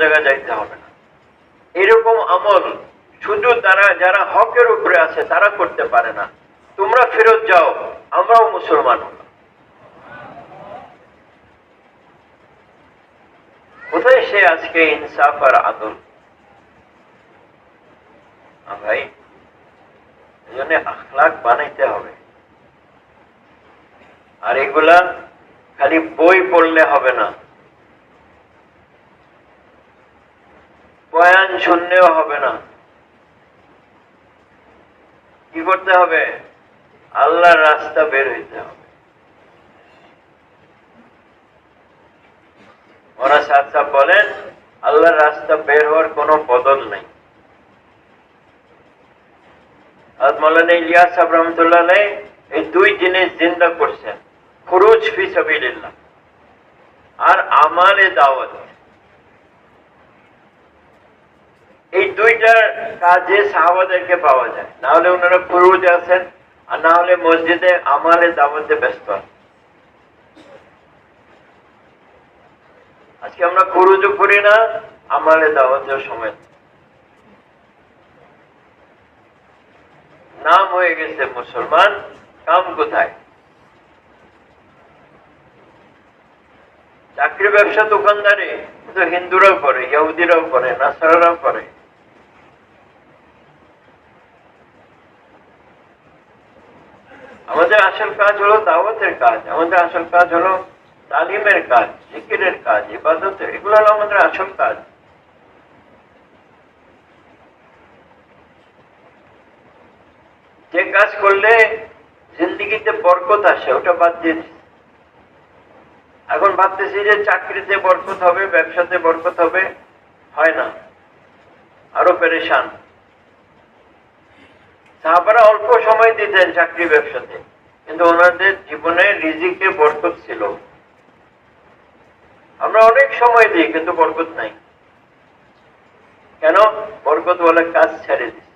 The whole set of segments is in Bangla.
জায়গায় যাইতে হবে না। এরকম আমল শুধু তারা, যারা হকের উপরে আছে, তারা করতে পারে না। তোমরা ফেরত যাও, আমরাও মুসলমান কোথায় সে আজকে ইনসাফ আর আদল? ভাই এই জন্য আখলাক বানাইতে হবে। আর এগুলা খালি বই পড়লে হবে না। বয়ান শুনলেও হবে না। কি করতে হবে? আল্লাহর রাস্তা বের হইতে হবে। ওরা সাথ বলেন, আল্লাহর রাস্তা বের হওয়ার কোনো বদল নেই। আর মৌলানা ইলিয়াস সাহেব রহমতুল্লাহ এই দুই জিনিস জিন্দা করছেন। খুরুজ ফি আর আমালে দাওয়াত। এই দুইটার কাজে সাহাবাদেরকে পাওয়া যায়। না হলে ওনারা খুরুজ আছেন, আর না হলে মসজিদে আমালে দাওয়াতে ব্যস্ত আজকে আমরা খুরুজও করি না আমালে দাওয়াতেও সময় নাম হয়ে গেছে মুসলমান, কাম কোথায়? চাকরি ব্যবসা দোকানদারি হিন্দুরাও করে ইহুদিরাও করে নাসারাও করে। আমাদের আসল কাজ হলো দাওয়াতের কাজ, আমাদের আসল কাজ হলো তালিমের কাজ, জিকিরের কাজ, ইবাদতের, এগুলো হলো আমাদের আসল কাজ। যে কাজ করলে জিন্দিগিতে বরকত আসে, ওটা বাদ দিয়ে এখন ভাবতেছি যে চাকরিতে বরকত হবে, ব্যবসাতে বরকত হবে, হয় না। আরও পেরেশান। সাহাবারা অল্প সময় দিতেন চাকরি ব্যবসাতে। কিন্তু ওনাদের জীবনে রিজিকে বরকত ছিল। আমরা অনেক সময় দিই, কিন্তু বরকত নাই। কেন? বরকত বলে কাজ ছেড়ে দিই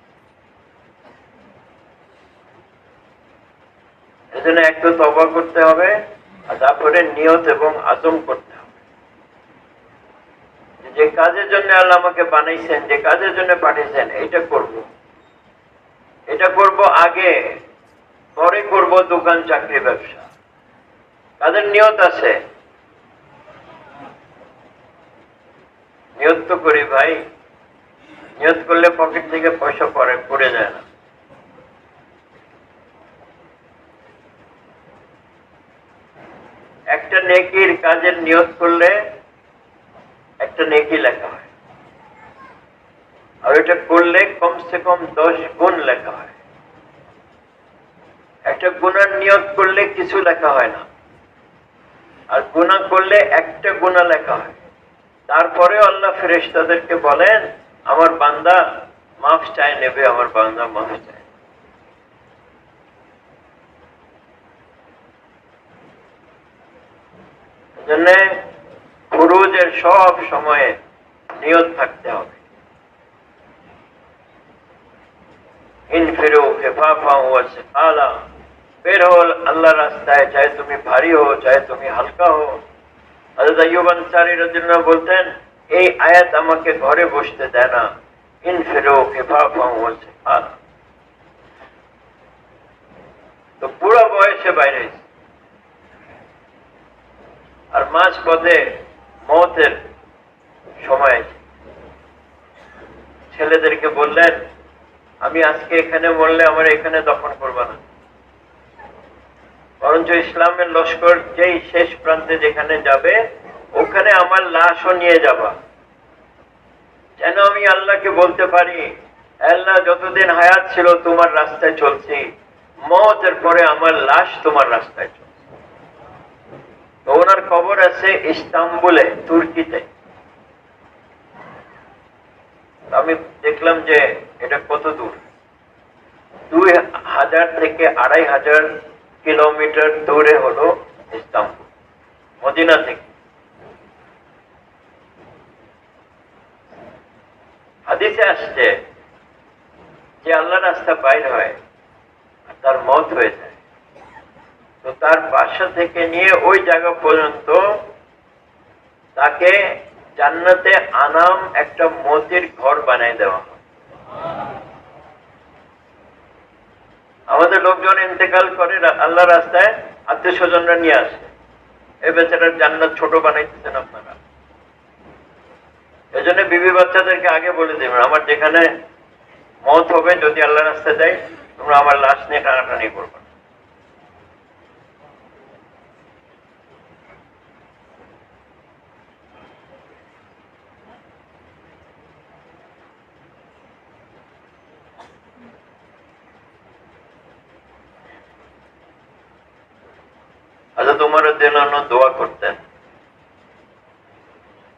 এজন্য একটু তবা করতে হবে, আর তারপরে নিয়ত এবং আজম করতে হবে। যে কাজের জন্য আল্লাহ আমাকে বানাইছেন, যে কাজের জন্য পাঠিয়েছেন এটা করব। এটা করব আগে। পরে করব দোকান, চাকরি, ব্যবসা। তাদের নিয়ত আছে। নিয়ত তো করি ভাই। নিয়ত করলে পকেট থেকে পয়সা পরে, পড়ে যায় না। একটা নেকির কাজের নিয়ত করলে একটা নেকি লেখা হয়। আর এটা করলে কমসে কম দশ গুণ লেখা হয়। একটা গুণার নিয়ত করলে কিছু লেখা হয় না। আর গুণা করলে একটা গুণা লেখা হয়। তারপরে আল্লাহ ফেরেশতাদেরকে বলেন, আমার বান্দা মাফ চাই নেবে, আমার বান্দা মাফ চায় জন্য সব সময়ে নিয়ত থাকতে হবে। ইনফিরু খেফাফা ও সিফালা। বের হল আল্লাহ রাস্তায়, চাহে তুমি ভারী হো চাহে তুমি হালকা হো রাদিয়াল্লাহু বলতেন, এই আয়াত আমাকে ঘরে বসতে দেয় না। ও তো পুরো বয়সে বাইরে আর মাঝ পথে মতের সময় ছেলেদেরকে বললেন, আমি আজকে এখানে মরলে আমার এখানে দফন করবা না। বরঞ্চ ইসলামের লস্কর যেই শেষ প্রান্তে যেখানে যাবে, ওখানে আমার লাশও নিয়ে যাবা। যেন আমি আল্লাহকে বলতে পারি, আল্লাহ যতদিন হায়াত ছিল তোমার রাস্তায় চলছি, মতের পরে আমার লাশ তোমার রাস্তায় চলছে। ওনার খবর আছে ইস্তাম্বুলে, তুর্কিতে। আমি দেখলাম যে এটা কত দূর? দুই হাজার থেকে আড়াই হাজার কিলোমিটার দূরে হলো ইস্তাম্বুল, মদিনা থেকে হাদিসে আসছে যে আল্লাহ রাস্তা বাইর হয় তার মত হয়ে যায় তো তার বাসা থেকে নিয়ে ওই জায়গা পর্যন্ত তাকে জান্নাতে আনাম একটা মতির ঘর বানাই দেওয়া হয়। আমাদের লোকজন ইন্তেকাল করে আল্লাহ রাস্তায় আত্মীয় স্বজনরা নিয়ে আসে। এ বেচারার জান্নাত ছোট বানাইতেছেন আপনারা। এই জন্য বিবি বাচ্চাদেরকে আগে বলে দেবেন, আমার যেখানে মত হবে, যদি আল্লাহ রাস্তায় যাই, তোমরা আমার লাশ নিয়ে টানাটানি করবে না। আচ্ছা তোমার জন্য দোয়া করতেন।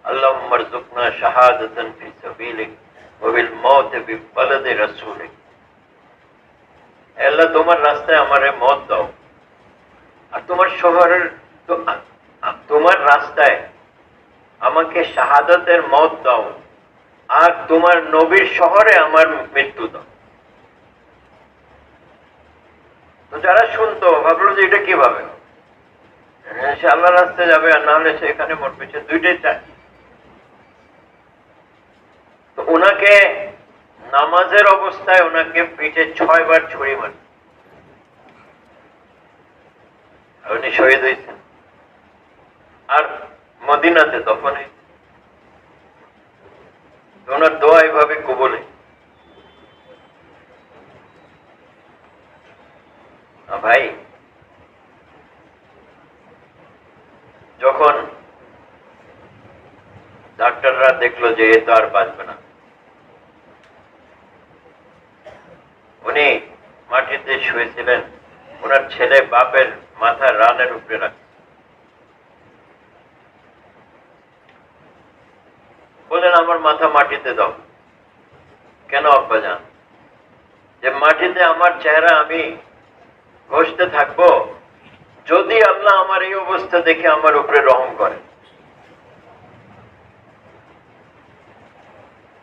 আল্লাহ তোমার রাস্তায় আমারে মত দাও। আর তোমার শহরের তোমার রাস্তায় আমাকে শাহাদাতের মত দাও। আর তোমার নবীর শহরে আমার মৃত্যু দাও। তো যারা শুনতো, ভাবলো যে এটা কীভাবে? সে আল্লাহ রাস্তায় যাবে আর না হলে সে এখানে মরবে। সে দুইটাই চায়। তো ওনাকে নামাজের অবস্থায় ওনাকে পিঠে ছয় বার ছুরি মার। উনি শহীদ হয়েছেন। আর মদিনাতে তখনই ওনার দোয়া এভাবে কবলে। ভাই যখন ডাক্তাররা দেখল যে এ তো আর বাঁচবে না, উনি মাটিতে শুয়েছিলেন, ওনার ছেলে বাপের মাথা রানের উপরে রাখ। বললেন, আমার মাথা মাটিতে দাও। কেন আব্বা যান যে মাটিতে আমার চেহারা আমি ঘষতে থাকব যদি আল্লাহ আমার এই অবস্থা দেখে আমার উপরে রহম করে।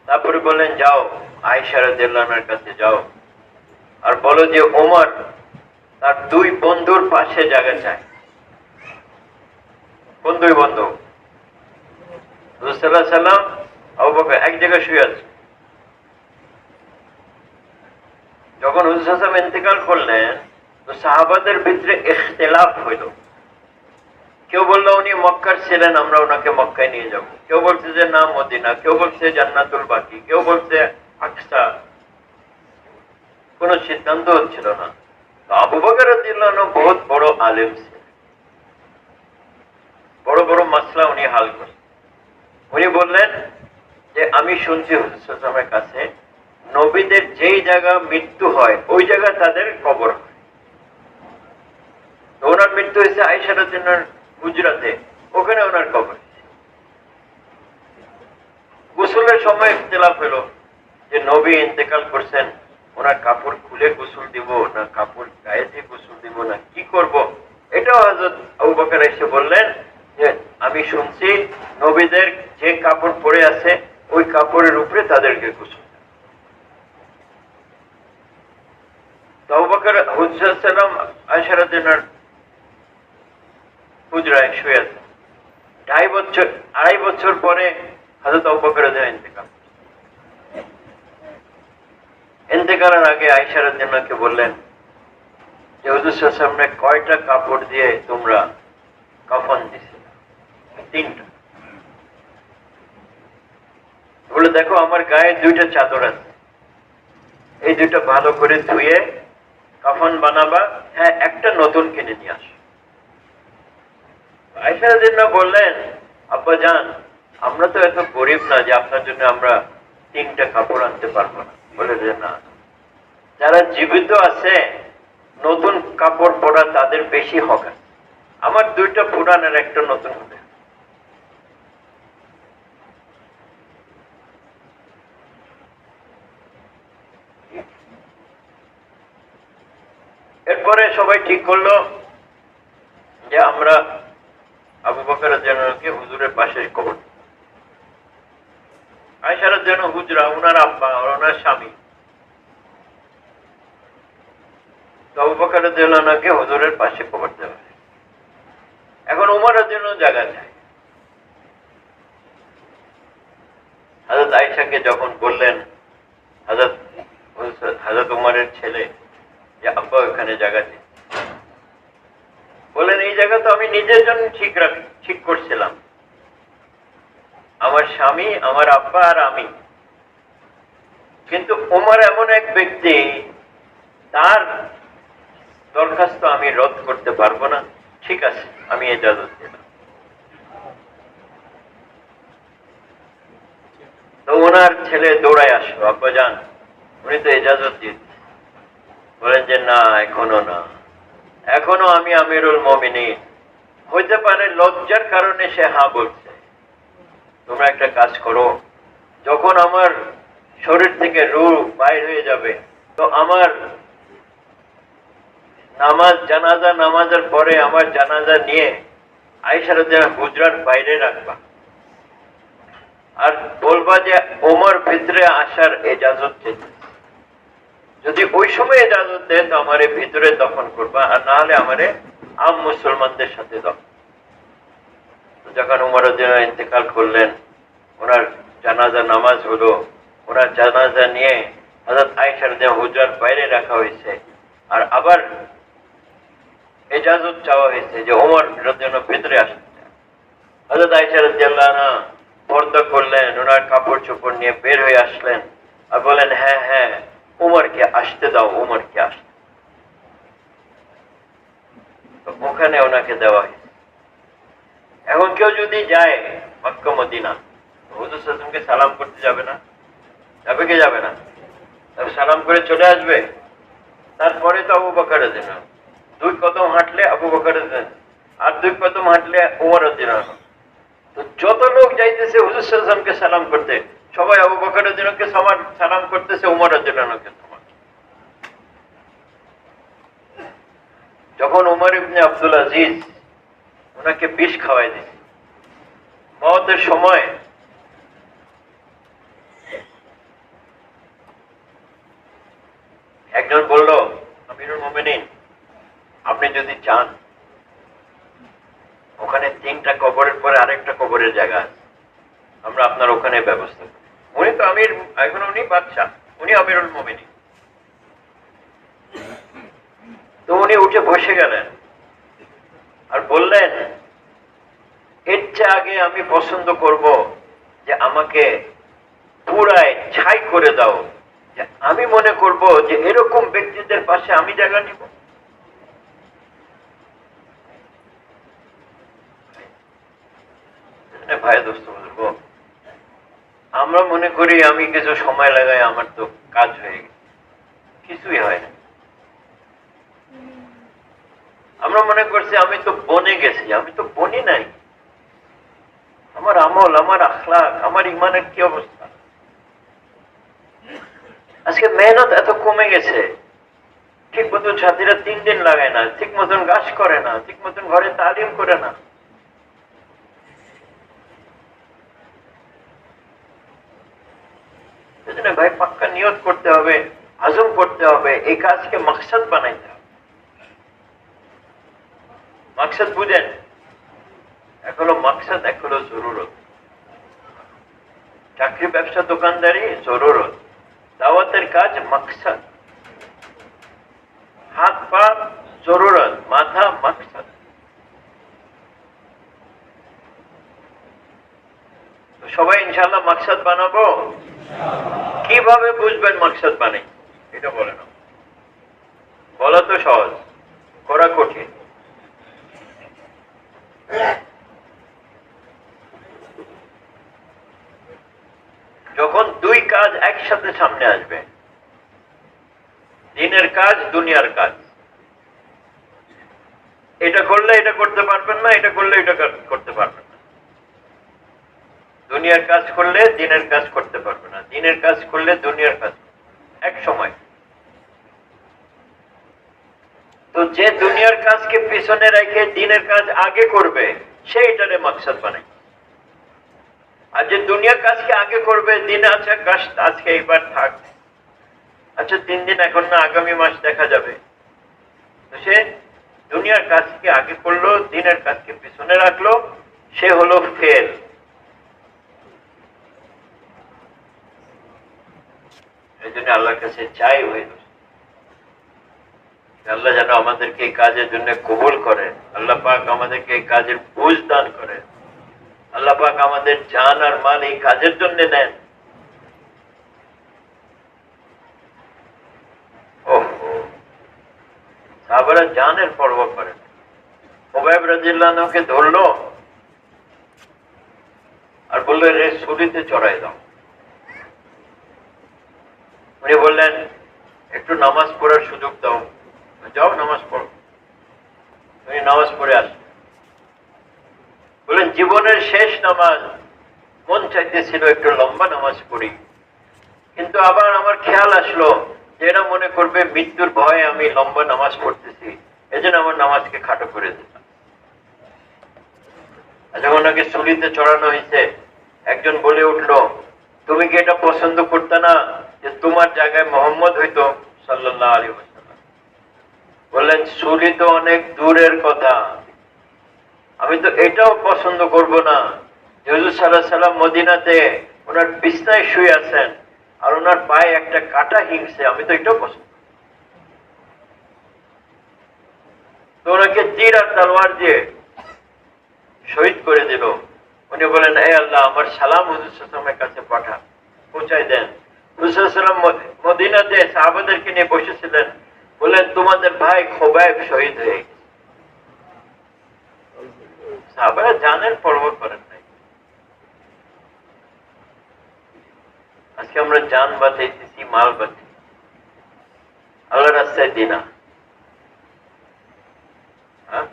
তারপরে বললেন, যাও আয়সারা জেল্লানার কাছে যাও। আর বলো যে, ওমর তার দুই বন্ধুর পাশে জায়গা চায় কোন দুই বন্ধু? রসুল্লাহ সাল্লাম, আবু এক জায়গায় শুয়ে আছে। যখন হুজুর সাহেব ইন্তেকাল করলেন সাহাবাদের ভিতরে ইখতিলাফ হইল। কেউ বলল, উনি মক্কার ছিলেন, আমরা ওনাকে মক্কায় নিয়ে যাব। কেউ বলছে যে, না, মদিনা। কেউ বলছে, জান্নাতুল বাকি। কেউ বলছে, আকসা। কোনো সিদ্ধান্ত হচ্ছিল না। তো আবু বকর বহুত বড় আলেম ছিলেন। বড় বড় মাসলা উনি হাল করেন। উনি বললেন যে, আমি শুনছি হুজুরের কাছে, নবীদের যেই জায়গা মৃত্যু হয়, ওই জায়গা তাদের কবর হয়। তো মৃত্যু হয়েছে আইসার জন্য গুজরাতে ওখানে ওনার কবর। গোসলের সময় ইখতিলাফ হলো যে নবী ইন্তেকাল করছেন, ওনার কাপড় খুলে গোসল দিব, না কাপড় গায়ে দিয়ে গোসল দিব, না কি করব? এটাও হজরত আবু বকর এসে বললেন যে, আমি শুনছি নবীদের যে কাপড় পরে আছে, ওই কাপড়ের উপরে তাদেরকে গোসল আবু বকর হুজুর আশারাদিনার হুজরায় শুয়ে আছে। ঢাই বছর, আড়াই বছর পরে হজরত আবু বকর রাদিয়াল্লাহু ইন্তেকাল। ইন্তেকালের আগে আইসার জন্যকে বললেন, যে হুজুর সামনে কয়টা কাপড় দিয়ে তোমরা কাফন দিছে তিনটা। বলে, দেখো, আমার গায়ে দুইটা চাদর আছে। এই দুইটা ভালো করে ধুয়ে কাফন বানাবা। হ্যাঁ একটা নতুন কিনে নিয়ে আসো। বললেন, আব্বা যান, আমরা তো এত গরিব না যে আপনার জন্য আমরা তিনটা কাপড় আনতে পারব না। বলে যে না। যারা জীবিত আছে, নতুন কাপড় পরা তাদের বেশি আছে আমার দুইটা পুরানের একটা নতুন হবে। এরপরে সবাই ঠিক করল যে আমরা আবু বকর জনকে হুজুরের পাশে কবর। আয়সার যেন হুজরা ওনার আব্বা ওনার স্বামী। আবু বকর জেলানাকে হুজুরের পাশে কবর দেওয়া এখন উমরের জন্য জায়গা চাই হাজরত আয়েশাকে যখন বললেন, হাজরত হাজরত উমারের ছেলে, যে আব্বা ওখানে জায়গা দিন বললেন এই জায়গা তো আমি নিজের জন্য ঠিক রাখ, ঠিক করছিলাম। আমার স্বামী, আমার আব্বা আর আমি। কিন্তু উমর এমন এক ব্যক্তি, তার দরখাস্ত আমি রদ করতে পারব না। ঠিক আছে, আমি এজাজত দিলাম তো ওনার ছেলে দৌড়ায় আসলো, আব্বা, যান। উনি তো এজাজত দিয়ে বলেন যে, না, এখনও না। এখনও আমি আমিরুল মমিনী হইতে পারে লজ্জার কারণে সে হা বলছে। তোমরা একটা কাজ করো, যখন আমার শরীর থেকে রু বাইর হয়ে যাবে, তো আমার নামাজ, জানাজা, নামাজের পরে আমার জানাজা নিয়ে আইসার গুজরাট বাইরে রাখবা। আর বলবা যে ওমর ভিতরে আসার এজাজত চেয়েছে যদি ওই সময় এজাজত দেয় তো আমারে ভিতরে দফন করবা, আর না হলে আমারে আম মুসলমানদের সাথে দফন যখন উমর ইন্তেকাল করলেন, ওনার জানাজা নামাজ হলো, ওনার জানাজা নিয়ে হজরত আইসার দেহ হুজরার বাইরে রাখা হয়েছে, আর আবার এজাজত চাওয়া হয়েছে যে ওমর জন্য ভেতরে আসতে হজরত আইসার না পর্দা করলেন, ওনার কাপড় চোপড় নিয়ে বের হয়ে আসলেন, আর বলেন হ্যাঁ হ্যাঁ উমরকে আসতে দাও, উমরকে আসতে। ওখানে ওনাকে দেওয়া হয়েছে এখন কেউ যদি যায় মক্কা, মদিনা সালাম করতে যাবে না? যাবে কি যাবে না? তবে সালাম করে চলে আসবে। তারপরে তো আবু বকরের দিন দুই কদম হাঁটলে আবু বকরের দিন, আর দুই কদম হাঁটলে উমরের দিন তো যত লোক যাইতেছে, হুজুর সাল্লামকে সালাম করতে সবাই আবু বকরের দিনকে সমান সালাম করতেছে, উমরের দিনকে সমান। যখন উমর ইবনে আব্দুল আজিজ ওনাকে বিষ খাওয়াই দিছে মতের সময় একজন বলল, আমিরুল মোমেনিন, আপনি যদি চান, ওখানে তিনটা কবরের পরে আরেকটা কবরের জায়গা আছে। আমরা আপনার ওখানে ব্যবস্থা করি উনি তো আমির, এখন উনি বাচ্চা উনি আমিরুল মোমিনী তো উনি উঠে বসে গেলেন আর বললেন, এর আগে আমি পছন্দ করব যে আমাকে পুরায় ছাই করে দাও, যে আমি মনে করব যে এরকম ব্যক্তিদের পাশে আমি জায়গা নিব। ভাই, দোস্ত, বলব আমরা মনে করি আমি কিছু সময় লাগাই, আমার তো কাজ হয়ে গেছে। কিছুই হয় না। আমরা মনে করছি, আমি তো বনে গেছি, আমি তো বনি নাই। আমার আমল, আমার আখলাক আমার ইমানের কি অবস্থা? আজকে মেহনত এত কমে গেছে। ঠিক মতন ছাত্রীরা তিন দিন লাগায় না, ঠিক মতন গাছ করে না, ঠিক মতন ঘরে তালিম করে না। ভাই পাক্কা নিয়ত করতে হবে, আজম করতে হবে, এই কাজকে মাকসাদ বানাইতে হবে। মাকসাদ বুঝেন? এক হলো মাকসাদ, এক হলো জরুরত। চাকরি, ব্যবসা, দোকানদারি জরুরত। দাওয়াতের কাজ মাকসাদ। হাত পা জরুরত, মাথা মাকসাদ। সবাই ইনশাল্লাহ মাকসাদ বানাবো? কীভাবে বুঝবেন মাকসাদ বানাই এটা বলে না বলা তো সহজ, করা কঠিন। যখন দুই কাজ একসাথে সামনে আসবে, দিনের কাজ, দুনিয়ার কাজ। এটা করলে এটা করতে পারবেন না, এটা করলে এটা করতে পারবেন দুনিয়ার কাজ করলে দিনের কাজ করতে পারবে না। দিনের কাজ করলে দুনিয়ার কাজ এক সময়। তো যে দুনিয়ার কাজকে পিছনে রেখে দিনের কাজ আগে করবে, সে এটারে মাকসাদ বানায়। আর যে দুনিয়ার কাজকে আগে করবে, দিন আচ্ছা কাজ আজকে এইবার থাক। আচ্ছা তিন দিন এখন না, আগামী মাস দেখা যাবে। সে দুনিয়ার কাজকে আগে করল, দিনের কাজকে পিছনে রাখল, সে হলো ফেল। এই জন্য আল্লাহর কাছে চাই হয়ে আল্লাহ যেন আমাদেরকে এই কাজের জন্য কবুল করে। আল্লাহ পাক আমাদেরকে এই কাজের বুঝ দান করে। আল্লাহ পাক আমাদের জান আর মাল এই কাজের জন্য সাহাবারা জানের পরোয়া করেন। ওবায়ব ধরলো। আর বলল রে সুরিতে চড়াই দাও। উনি বললেন, একটু নামাজ পড়ার সুযোগ দাও। যাও, নামাজ পড়ো। উনি নামাজ পড়ে আস বললেন, জীবনের শেষ নামাজ, মন চাইতেছিল একটু লম্বা নামাজ পড়ি। কিন্তু আবার আমার খেয়াল আসলো যে এরা মনে করবে, মৃত্যুর ভয়ে আমি লম্বা নামাজ পড়তেছি। এজন্য আমার নামাজকে খাটো করে দিলাম। যখন ওনাকে চুলিতে চড়ানো হয়েছে। একজন বলে উঠল, তুমি কি এটা পছন্দ করতে না? যে তোমার জায়গায় মোহাম্মদ হইতো সাল্লাহ আলী বললেন সুলি তো অনেক দূরের কথা। আমি তো এটাও পছন্দ করব না। মদিনাতে ওনার বিছনায় শুয়ে আছেন আর ওনার পায়ে একটা কাটা হিংসে। আমি তো এটাও পছন্দ তো ওনাকে তীর আর তলোয়ার দিয়ে শহীদ করে দিল। উনি বলেন হে আল্লাহ, আমার সালাম হুজুর সাল্লামের কাছে পাঠা পৌঁছাই দেন। হুজুর সাল্লাম মদিনাতে সাহাবাদেরকে নিয়ে বসেছিলেন। বলেন তোমাদের ভাই খোবাইব শহীদ হয়ে জানেন পর্ব করেন আজকে আমরা জান বাঁচাইতেছি, মাল বাঁচাই আল্লাহ রাস্তায় দিনা হ্যাঁ?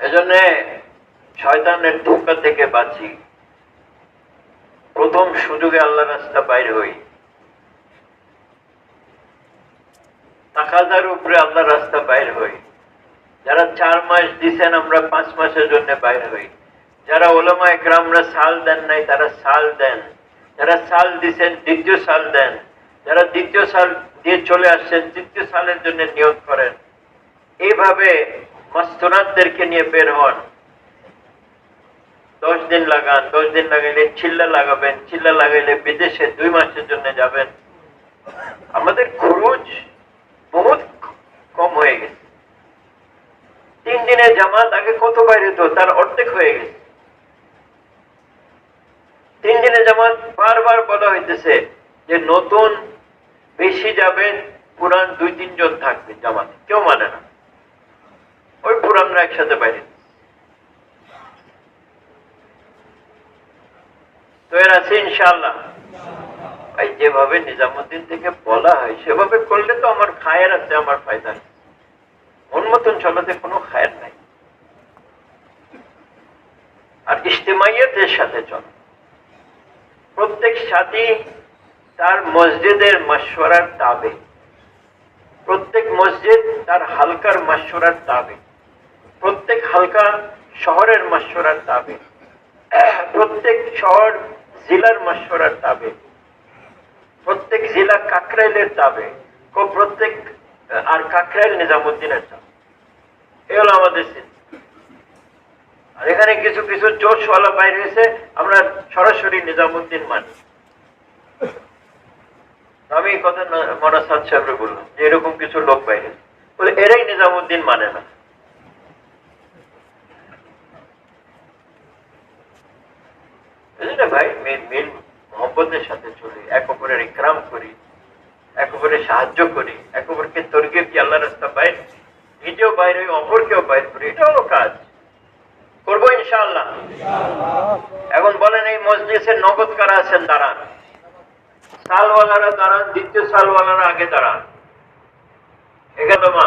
এজন্য শয়তানের ধোকা থেকে বাঁচি। প্রথম সুযোগে আল্লাহ রাস্তা বাইর হই। তাকাদার উপরে আল্লাহ রাস্তা বাইর হই। যারা চার মাস দিছেন, আমরা পাঁচ মাসের জন্য বাইর হই। যারা ওলামা একরামরা সাল দেন নাই, তারা সাল দেন। যারা সাল দিছেন, দ্বিতীয় সাল দেন। যারা দ্বিতীয় সাল দিয়ে চলে আসছেন, তৃতীয় সালের জন্য নিয়োগ করেন। এইভাবে মাস্তুরাতদেরকে নিয়ে বের হন। দশ দিন লাগান দশ দিন লাগাইলে চিল্লা লাগাবেন, চিল্লা লাগাইলে বিদেশে দুই মাসের জন্য যাবেন। আমাদের খরচ বহুত কম হয়ে গেছে। তিন দিনের জামাত আগে কত বাইরে হতো, তার অর্ধেক হয়ে গেছে। তিন দিনের জামাত বারবার বলা হইতেছে যে নতুন বেশি যাবে পুরান দুই তিনজন থাকবে জামাত। কেউ মানে না। ওই পুরানরা একসাথে বাইরে তো এর আছে ইনশাল্লাহ ভাই, যেভাবে নিজামুদ্দিন থেকে বলা হয়, সেভাবে করলে তো আমার খায়ের আছে, আমার ফায়দা নেই। চলাতে কোনো খায়ের নাই। আর সাথে চল। প্রত্যেক সাথী তার মসজিদের মশওয়ারার তাবে। প্রত্যেক মসজিদ তার হালকার মশওয়ারার তাবে। প্রত্যেক হালকা শহরের মশওয়ারার তাবে। প্রত্যেক শহর জেলার মশওয়ারার তাবে প্রত্যেক জেলা কাকরাইলের তাবে প্রত্যেক আর কাকরাইল নিজামুদ্দিনের তাবে এ হলো আমাদের আর এখানে কিছু কিছু জোশওয়ালা বাইর হয়েছে, আমরা সরাসরি নিজামুদ্দিন মানি। আমি কথা মনা সাদ সাহেবরে বললাম যে এরকম কিছু লোক বাইরে। বলে, এরাই নিজামুদ্দিন মানে না। বুঝলে ভাই? মিল মোহব্বতের সাথে চলি, এক অপরের ইকরাম করি, এক অপরের সাহায্য করি, এক অপরকে তর্কে কি আল্লাহ রাস্তা বাইর নিজেও বাইর হই, অপরকেও বাইর করি এটা হলো কাজ। করব ইনশাআল্লাহ। এখন বলেন এই মসজিদের নগদ কারা আছেন? দাঁড়ান। সালওয়ালারা দাঁড়ান, দ্বিতীয় সালওয়ালারা আগে দাঁড়ান। এখানে মা।